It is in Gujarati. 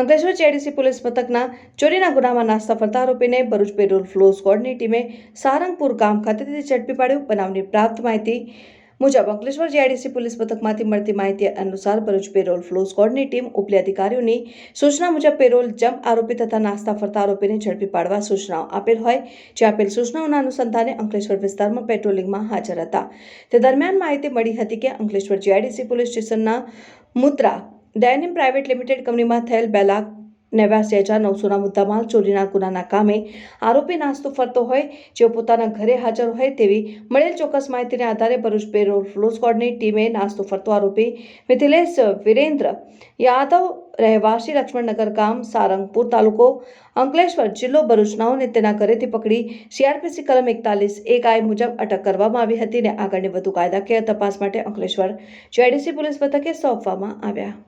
અંકલેશ્વર ચેડીસી પોલીસ મથકના ચોરીના ગુનામાં નાસ્તા ફરતા આરોપીને ભરૂચ પેરોલ ફ્લો સ્કોડની ટીમે સારંગપુર ગામ ખાતેથી ઝડપી પાડ્યું. બનાવની પ્રાપ્ત માહિતી મુજબ અંકલેશ્વર જીઆઈડીસી પોલીસ મથકમાંથી મળતી માહિતી અનુસાર ભરૂચ પેરોલ ફ્લો સ્કોડની ટીમ ઉપલી અધિકારીઓની સૂચના મુજબ પેરોલ જમ્પ આરોપી તથા નાસ્તા ફરતા આરોપીને ઝડપી પાડવા સૂચનાઓ આપેલ હોય, જે આપેલ સૂચનાઓના અનુસંધાને અંકલેશ્વર વિસ્તારમાં પેટ્રોલિંગમાં હાજર હતા. તે દરમિયાન માહિતી મળી હતી કે અંકલેશ્વર જીઆઈડીસી પોલીસ સ્ટેશનના મુદ્રા ડેનિમ પ્રાઇવેટ લિમિટેડ કંપનીમાં થયેલ બે લાખ નેવ્યાસી હજાર નવસોના મુદ્દામાલ ચોરીના ગુનાના કામે આરોપી નાસ્તો ફરતો હોય, જેઓ પોતાના ઘરે હાજર હોય તેવી મળેલ ચોક્કસ માહિતીને આધારે ભરૂચ પેરોલ ફ્લો ટીમે નાસ્તો ફરતો આરોપી મિથિલેશ વિરેન્દ્ર યાદવ રહેવાસી લક્ષ્મણનગર ગામ સારંગપુર તાલુકો અંકલેશ્વર જિલ્લો ભરૂચનાઓને તેના ઘરેથી પકડી સીઆરપીસી કલમ એકતાલીસ એક આઈ મુજબ અટક કરવામાં આવી હતી અને આગળની વધુ કાયદાકીય તપાસ માટે અંકલેશ્વર જેડીસી પોલીસ મથકે સોંપવામાં આવ્યા.